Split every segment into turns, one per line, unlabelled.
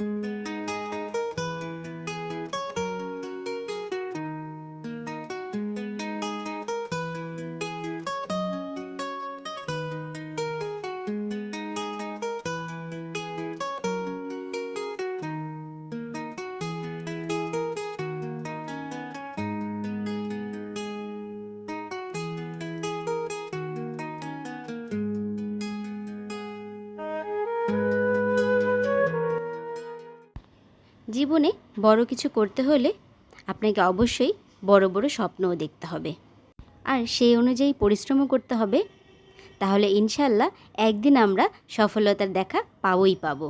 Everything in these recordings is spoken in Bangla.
Thank you. জীবনে বড় কিছু করতে হলে আপনাকে অবশ্যই বড় বড় স্বপ্নও দেখতে হবে। আর সেই অনুযায়ী পরিশ্রমও করতে হবে। তাহলে ইনশাল্লাহ একদিন আমরা সফলতার দেখা পাবোই পাবো।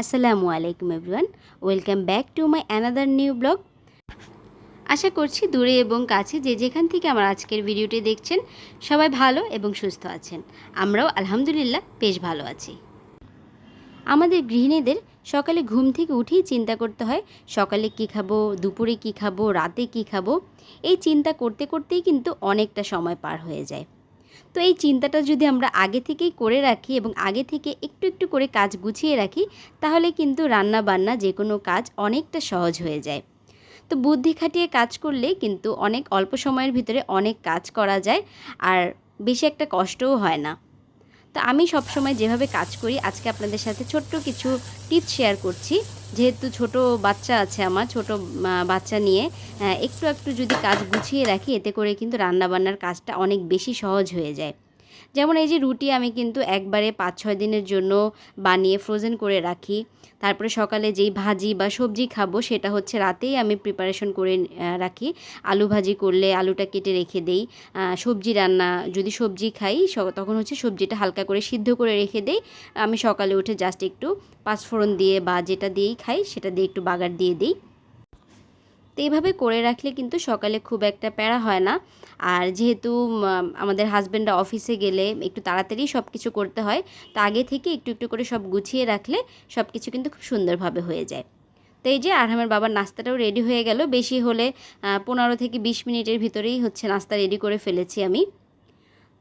আসসালামু আলাইকুম everyone, welcome back to my another new blog. আশা করছি দূরে এবং কাছে যে যেখান থেকে আমার আজকের ভিডিওটি দেখছেন, সবাই ভালো এবং সুস্থ আছেন। আমরাও আলহামদুলিল্লাহ বেশ ভালো আছি। আমাদের গৃহিণীদের সকালে ঘুম থেকে উঠেই চিন্তা করতে হয়, সকালে কি খাব, দুপুরে কি খাব, রাতে কি খাব। এই চিন্তা করতে করতেই কিন্তু অনেকটা সময় পার হয়ে যায়। তো এই চিন্তাটা যদি আমরা আগে থেকেই করে রাখি এবং আগে থেকে একটু একটু করে কাজ গুছিয়ে রাখি, তাহলে কিন্তু রান্না বান্না যে কোনো কাজ অনেকটা সহজ হয়ে যায়। তো বুদ্ধি খাটিয়ে কাজ করলে কিন্তু অনেক অল্প সময়ের ভিতরে অনেক কাজ করা যায়, আর বেশি একটা কষ্টও হয় না। তো আমি সবসময় যেভাবে কাজ করি, আজকে আপনাদের সাথে ছোট্ট কিছু টিপস শেয়ার করছি। যেহেতু ছোট বাচ্চা আছে আমার, ছোট বাচ্চা নিয়ে একটু একটু যদি কাজ গুছিয়ে রাখি, এতে করে কিন্তু রান্নাবান্নার কাজটা অনেক বেশি সহজ হয়ে যায়। যেমন এই যে রুটি আমি কিন্তু একবারে পাঁচ ছয় দিনের জন্য বানিয়ে ফ্রোজেন করে রাখি। তারপরে সকালে যেই ভাজি বা সবজি খাব সেটা হচ্ছে রাতেই আমি প্রিপারেশন করে রাখি। আলু ভাজি করলে আলুটা কেটে রেখে দেই। সবজি রান্না, যদি সবজি খাই তখন হচ্ছে সবজিটা হালকা করে সিদ্ধ করে রেখে দেই। আমি সকালে উঠে জাস্ট একটু পাঁচফোড়ন দিয়ে বা যেটা দিয়েই খাই, সেটা দিয়ে একটু বাগার দিয়ে দিই। এইভাবে করে রাখলে কিন্তু সকালে খুব একটা প্যারা হয় না। আর যেহেতু আমাদের হাজব্যান্ডরা অফিসে গেলে একটু তাড়াতাড়ি সব কিছু করতে হয়, তো আগে থেকে একটু একটু করে সব গুছিয়ে রাখলে সব কিছু কিন্তু খুব সুন্দরভাবে হয়ে যায়। তো এই যে আরহামের বাবার নাস্তাটাও রেডি হয়ে গেল। বেশি হলে পনেরো থেকে বিশ মিনিটের ভিতরেই হচ্ছে নাস্তা রেডি করে ফেলেছি আমি।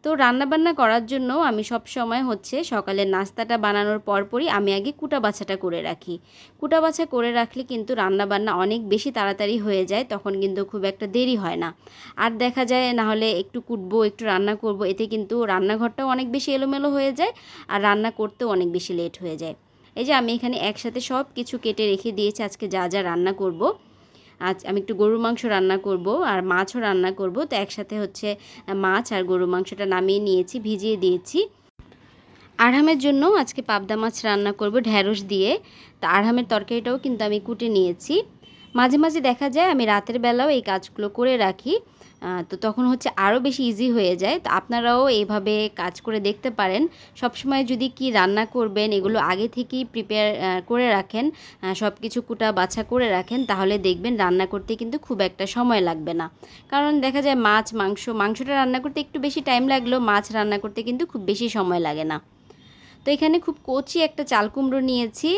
তো রান্নাবান্না করার জন্য আমি সব সময় হচ্ছে সকালের নাস্তাটা বানানোর পরপরই আমি আগে কুটা বাছাটা করে রাখি। কুটা বাছা করে রাখলে কিন্তু রান্নাবান্না অনেক বেশি তাড়াতাড়ি হয়ে যায়, তখন কিন্তু খুব একটা দেরি হয় না। আর দেখা যায় না হলে একটু কুটবো, একটু রান্না করব, এতে কিন্তু রান্নাঘরটাও অনেক বেশি এলোমেলো হয়ে যায় আর রান্না করতেও অনেক বেশি লেট হয়ে যায়। এই যে আমি এখানে একসাথে সব কিছু কেটে রেখে দিয়েছি, আজকে যা যা রান্না করব। আজ আমি একটু গরুর মাংস রান্না করব আর মাছও রান্না করব। তো একসাথে হচ্ছে মাছ আর গরুর মাংসটা নামিয়ে নিয়েছি, ভিজিয়ে দিয়েছি। আরহামের জন্য আজকে পাবদা মাছ রান্না করব ঢ্যাঁড়স দিয়ে। তো আরহামের তরকারিটাও কিন্তু আমি কুটে নিয়েছি। মাঝে মাঝে দেখা যায় আমি রাতের বেলাও এই কাজগুলো করে রাখি। তো তখন হচ্ছে আরও বেশি ইজি হয়ে যায়। তো আপনারাও এইভাবে কাজ করে দেখতে পারেন। সবসময় যদি কি রান্না করবেন, এগুলো আগে থেকেই প্রিপেয়ার করে রাখেন সব কিছু কুটা বাছা করে রাখেন, তাহলে দেখবেন রান্না করতে কিন্তু খুব একটা সময় লাগবে না। কারণ দেখা যায় মাছ, মাংস, মাংসটা রান্না করতে একটু বেশি টাইম লাগলেও মাছ রান্না করতে কিন্তু খুব বেশি সময় লাগে না। এখানে খুব কচি একটা চাল কুমড়ো নিয়েছি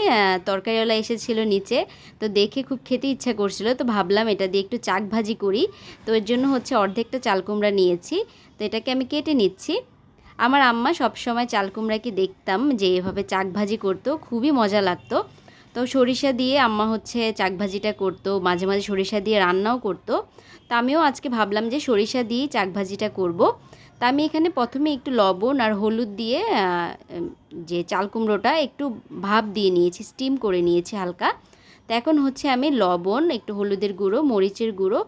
তরকারিওয়ালা এসেছিল নিচে, তো দেখে খুব খেতে ইচ্ছা করছিল, তো ভাবলাম এটা দিয়ে একটু চাক ভাজি করি, তো এর জন্য হচ্ছে অর্ধেকটা চাল কুমড়া নিয়েছি, তো এটাকে আমি কেটে নিচ্ছি। আমার আম্মা সবসময় চাল কুমড়াকে দেখতাম যে এভাবে চাক ভাজি করতো, খুবই মজা লাগতো। তো সরিষা দিয়ে আম্মা হচ্ছে চাক ভাজিটা করতো, মাঝে মাঝে সরিষা দিয়ে রান্নাও করতো। তো আমিও আজকে ভাবলাম যে সরিষা দিয়েই চাক ভাজিটা করব। তা আমি এখানে প্রথমে একটু লবণ আর হলুদ দিয়ে যে চাল কুমড়োটা একটু ভাপ দিয়ে নিয়েছি স্টিম করে নিয়েছি হালকা। তো এখন হচ্ছে আমি লবণ, একটু হলুদের গুঁড়ো, মরিচের গুঁড়ো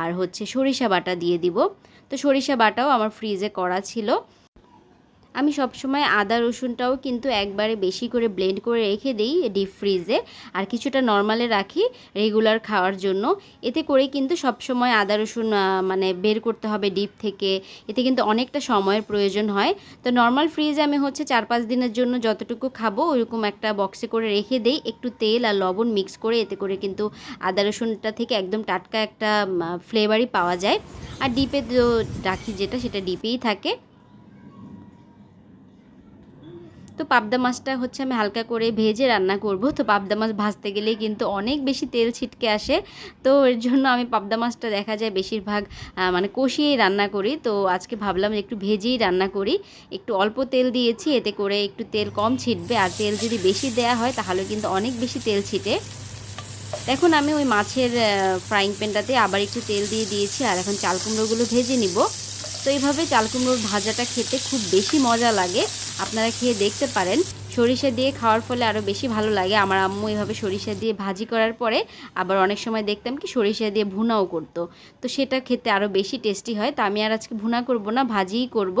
আর হচ্ছে সরিষা বাটা দিয়ে দিব। তো সরিষা বাটাও আমার ফ্রিজে করা ছিল। আমি সবসময় আদা রসুনটাও কিন্তু একবারে বেশি করে ব্লেন্ড করে রেখে দিই ডিপ ফ্রিজে আর কিছুটা নর্মালে রাখি রেগুলার খাওয়ার জন্য। এতে করে কিন্তু সবসময় আদা রসুন মানে বের করতে হবে ডিপ থেকে। এতে কিন্তু অনেকটা সময়ের প্রয়োজন হয়। তো নর্মাল ফ্রিজে আমি হচ্ছে চার পাঁচ দিনের জন্য যতটুকু খাব, ওইরকম একটা বক্সে করে রেখে দেই। একটু তেল আর লবণ মিক্স করে এতে করে কিন্তু আদা রসুনটা থেকে একদম টাটকা একটা ফ্লেভারই পাওয়া যায়। আর ডিপে রাখি যেটা, সেটা ডিপেই থাকে। তো পাবদা মাছটা হচ্ছে আমি হালকা করে ভেজে রান্না করব। তো পাবদা মাছ ভাজতে গেলেই কিন্তু অনেক বেশি তেল ছিটকে আসে। তো এর জন্য আমি পাবদা মাছটা দেখা যায় বেশিরভাগ মানে কষিয়েই রান্না করি। তো আজকে ভাবলাম একটু ভেজেই রান্না করি। একটু অল্প তেল দিয়েছি, এতে করে একটু তেল কম ছিটবে। আর তেল যদি বেশি দেয়া হয় তাহলে কিন্তু অনেক বেশি তেল ছিটে। এখন আমি ওই মাছের ফ্রাইং প্যানটাতে আবার একটু তেল দিয়ে দিয়েছি। আর এখন চাল কুমড়োগুলো ভেজে নিব। তো এইভাবে চাল কুমড়োর ভাজাটা খেতে খুব বেশি মজা লাগে। আপনারা খেয়ে দেখতে পারেন। সরিষা দিয়ে খাওয়ার ফলে আরও বেশি ভালো লাগে। আমার আম্মু এভাবে সরিষা দিয়ে ভাজি করার পরে আবার অনেক সময় দেখতাম কি সরিষা দিয়ে ভুনাও করতো। তো সেটা খেতে আরও বেশি টেস্টি হয়। তা আমি আর আজকে ভুনা করব না, ভাজিই করব।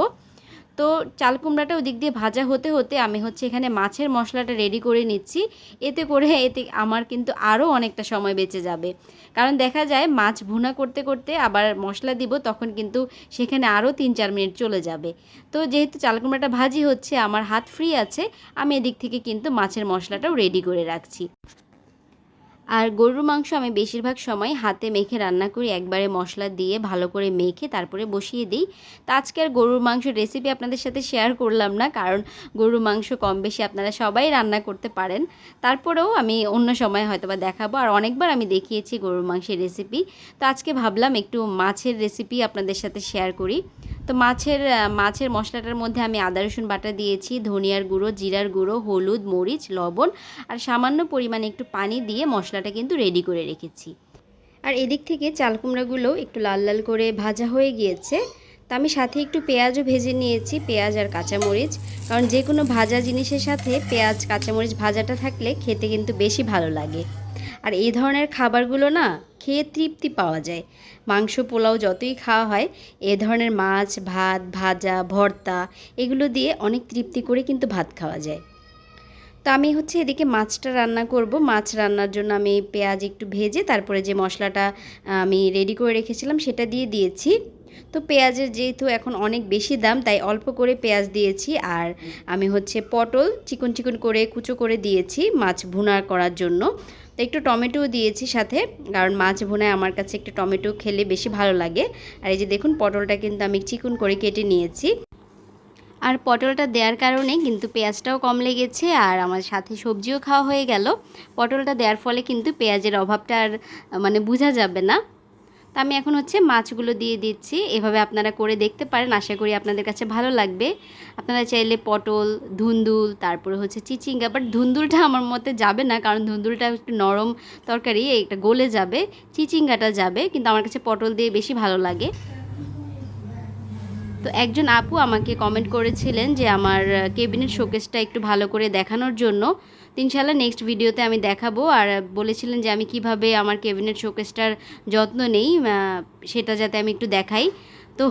তো চাল কুমড়াটা ওদিক দিয়ে ভাজা হতে হতে আমি হচ্ছে এখানে মাছের মশলাটা রেডি করে নিচ্ছি। এতে করে এতে আমার কিন্তু আরও অনেকটা সময় বেঁচে যাবে। কারণ দেখা যায় মাছ ভুনা করতে করতে আবার মশলা দিব তখন কিন্তু সেখানে আরও তিন চার মিনিট চলে যাবে। তো যেহেতু চাল কুমড়াটা ভাজি হচ্ছে, আমার হাত ফ্রি আছে, আমি এদিক থেকে কিন্তু মাছের মশলাটাও রেডি করে রাখছি। আর গরুর মাংস আমি বেশিরভাগ সময় হাতে মেখে রান্না করি, একবারে মশলা দিয়ে ভালো করে মেখে তারপরে বসিয়ে দিই। তো আজকে আর গরুর মাংস রেসিপি আপনাদের সাথে শেয়ার করলাম না, কারণ গরুর মাংস কম বেশি আপনারা সবাই রান্না করতে পারেন। তারপরেও আমি অন্য সময় হয়তো বা দেখাবো, আর অনেকবার আমি দেখিয়েছি গরুর মাংসের রেসিপি তো আজকে ভাবলাম একটু মাছের রেসিপি আপনাদের সাথে শেয়ার করি। তো মাছের মাছের মশলাটার মধ্যে আমি আদা, রসুন বাটা দিয়েছি, ধনিয়ার গুঁড়ো, জিরার গুঁড়ো, হলুদ, মরিচ, লবণ আর সামান্য পরিমাণে একটু পানি দিয়ে মশলাটা কিন্তু রেডি করে রেখেছি। আর এদিক থেকে চাল কুমড়াগুলো একটু লাল লাল করে ভাজা হয়ে গিয়েছে। তা আমি সাথে একটু পেঁয়াজও ভেজে নিয়েছি, পেঁয়াজ আর কাঁচামরিচ। কারণ যে কোনো ভাজা জিনিসের সাথে পেঁয়াজ, কাঁচামরিচ ভাজাটা থাকলে খেতে কিন্তু বেশি ভালো লাগে। আর এই ধরনের খাবারগুলো না খেয়ে তৃপ্তি পাওয়া যায়। মাংস, পোলাও যতই খাওয়া হয়, এ ধরনের মাছ, ভাত, ভাজা, ভর্তা এগুলো দিয়ে অনেক তৃপ্তি করে কিন্তু ভাত খাওয়া যায়। তো আমি হচ্ছে এদিকে মাছটা রান্না করব। মাছ রান্নার জন্য আমি পেঁয়াজ একটু ভেজে তারপরে যে মশলাটা আমি রেডি করে রেখেছিলাম সেটা দিয়ে দিয়েছি। তো পেঁয়াজের যেহেতু এখন অনেক বেশি দাম, তাই অল্প করে পেঁয়াজ দিয়েছি আর আমি হচ্ছে পটল চিকন চিকন করে কুচো করে দিয়েছি মাছ ভুনা করার জন্য। তো একটু টমেটোও দিয়েছি সাথে, কারণ মাছ ভোনায় আমার কাছে একটু টমেটো খেলে বেশি ভালো লাগে। আর এই যে দেখুন, পটলটা কিন্তু আমি চিকুন করে কেটে নিয়েছি। আর পটলটা দেওয়ার কারণে কিন্তু পেঁয়াজটাও কম লেগেছে আর আমার সাথে সবজিও খাওয়া হয়ে গেল। পটলটা দেওয়ার ফলে কিন্তু পেঁয়াজের অভাবটা আর মানে বোঝা যাবে না। তা আমি এখন হচ্ছে মাছগুলো দিয়ে দিচ্ছি। এভাবে আপনারা করে দেখতে পারেন। আশা করি আপনাদের কাছে ভালো লাগবে। আপনারা চাইলে পটল, ধুন্দুল, তারপরে হচ্ছে চিচিঙ্গা বাট ধুন্দুলটা আমার মতে যাবে না, কারণ ধুন্দুলটা একটু নরম তরকারি, এটা গলে যাবে, চিচিঙ্গাটা যাবে, কিন্তু আমার কাছে পটল দিয়ে বেশি ভালো লাগে। তো একজন আপু আমাকে কমেন্ট করেছিলেন যে আমার কেবিনেট শোকেসটা একটু ভালো করে দেখানোর জন্য। ইনশাল্লাহ নেক্সট ভিডিওতে আমি দেখাবো। আর বলেছিলেন যে আমি কীভাবে আমার কেবিনেট শোকেসটার যত্ন নেই সেটা যাতে আমি একটু দেখাই। তো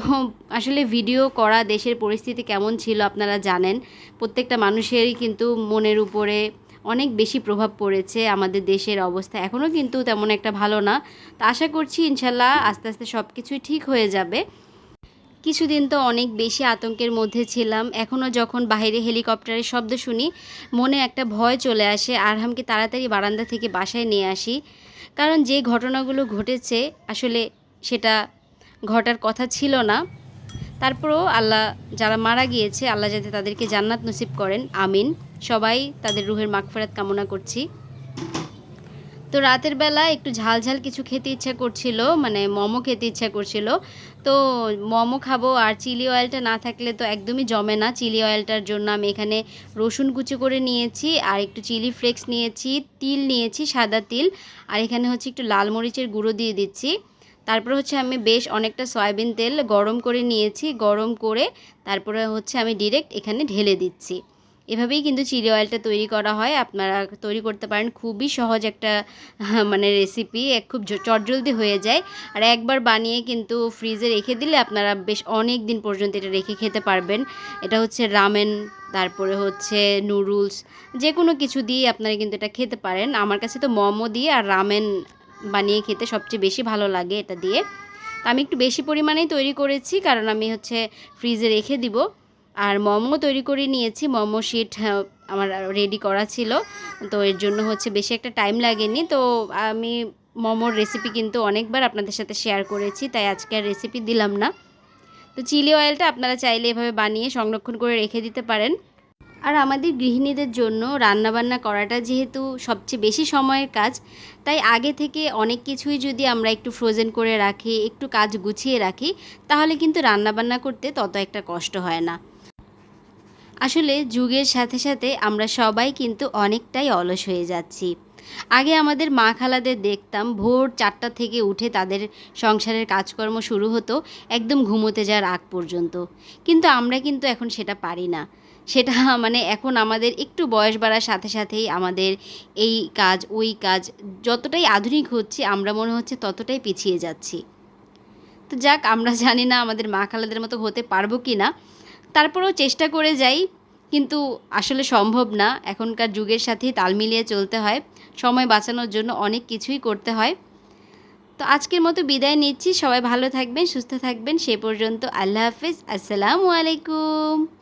আসলে ভিডিও করা দেশের পরিস্থিতি কেমন ছিল আপনারা জানেন। প্রত্যেকটা মানুষেরই কিন্তু মনের উপরে অনেক বেশি প্রভাব পড়েছে আমাদের দেশের অবস্থা। এখনও কিন্তু তেমন একটা ভালো না। তো আশা করছি ইনশাল্লাহ আস্তে আস্তে সব কিছুই ঠিক হয়ে যাবে। কিছুদিন তো অনেক বেশি আতঙ্কের মধ্যে ছিলাম। এখনও যখন বাইরে হেলিকপ্টারের শব্দ শুনি, মনে একটা ভয় চলে আসে, আরহামকে তাড়াতাড়ি বারান্দা থেকে বাসায় নিয়ে আসি। কারণ যে ঘটনাগুলো ঘটেছে, আসলে সেটা ঘটার কথা ছিল না। তারপরেও আল্লাহ, যারা মারা গিয়েছে, আল্লাহ যাতে তাদেরকে জান্নাত নসিব করেন। আমিন। সবাই তাদের রুহের মাগফেরাত কামনা করছি। তো রাতের বেলা একটু ঝাল ঝাল কিছু খেতে ইচ্ছা করছিল মানে মোমো খেতে ইচ্ছা করছিল। তো মোমো খাব আর চিলি অয়েলটা না থাকলে তো একদমই জমে না। চিলি অয়েলটার জন্য আমি এখানে রসুন কুচি করে নিয়েছি, আর একটু চিলি ফ্লেক্স নিয়েছি, তিল নিয়েছি, সাদা তিল, আর এখানে হচ্ছে একটু লাল মরিচের গুঁড়ো দিয়ে দিচ্ছি। তারপরে হচ্ছে আমি বেশ অনেকটা সয়াবিন তেল গরম করে নিয়েছি, গরম করে তারপরে হচ্ছে আমি ডিরেক্ট এখানে ঢেলে দিচ্ছি। এভাবেই কিন্তু চিলি অয়েলটা তৈরি করা হয়। আপনারা তৈরি করতে পারেন, খুবই সহজ একটা মানে রেসিপি এক খুব চটজলদি হয়ে যায়। আর একবার বানিয়ে কিন্তু ফ্রিজে রেখে দিলে আপনারা বেশ অনেক দিন পর্যন্ত এটা রেখে খেতে পারবেন। এটা হচ্ছে রামেন তারপরে হচ্ছে নুডলস যে কোনো কিছু দিয়ে আপনারা কিন্তু এটা খেতে পারেন। আমার কাছে তো মোমো দিয়ে আর রামেন বানিয়ে খেতে সবচেয়ে বেশি ভালো লাগে এটা দিয়ে। তো আমি একটু বেশি পরিমাণেই তৈরি করেছি, কারণ আমি হচ্ছে ফ্রিজে রেখে দিব। আর মোমো তৈরি করে নিয়েছি। মোমো শিট আমার রেডি করা ছিল। তো এর জন্য হচ্ছে বেশি একটা টাইম লাগেনি। তো আমি মোমোর রেসিপি কিন্তু অনেকবার আপনাদের সাথে শেয়ার করেছি, তাই আজকে আর রেসিপি দিলাম না। তো চিলি অয়েলটা আপনারা চাইলে এভাবে বানিয়ে সংরক্ষণ করে রেখে দিতে পারেন। আর আমাদের গৃহিণীদের জন্য রান্নাবান্না করাটা যেহেতু সবচেয়ে বেশি সময়ের কাজ, তাই আগে থেকে অনেক কিছুই যদি আমরা একটু ফ্রোজেন করে রাখি, একটু কাজ গুছিয়ে রাখি, তাহলে কিন্তু রান্নাবান্না করতে তত একটা কষ্ট হয় না। আসলে যুগের সাথে সাথে আমরা সবাই কিন্তু অনেকটাই অলস হয়ে যাচ্ছি। আগে আমাদের মা খালাদের দেখতাম ভোর চারটা থেকে উঠে তাদের সংসারের কাজকর্ম শুরু হতো একদম ঘুমোতে যাওয়ার আগ পর্যন্ত। কিন্তু আমরা কিন্তু এখন সেটা পারি না। সেটা মানে এখন আমাদের একটু বয়স বাড়ার সাথে সাথেই আমাদের এই কাজ, ওই কাজ যতটাই আধুনিক হচ্ছে আমরা মনে হচ্ছে ততটাই পিছিয়ে যাচ্ছি। তো যাক, আমরা জানি না আমাদের মা খালাদের মতো হতে পারব কি না তারপরেও চেষ্টা করে যাই, কিন্তু আসলে সম্ভব না। এখনকার যুগের সাথে তাল মিলিয়ে চলতে হয়। সময় বাঁচানোর জন্য অনেক কিছুই করতে হয়। তো আজকের মতো বিদায় নিচ্ছি। সবাই ভালো থাকবেন, সুস্থ থাকবেন। সে পর্যন্ত আল্লাহ হাফিজ। আসসালামু আলাইকুম।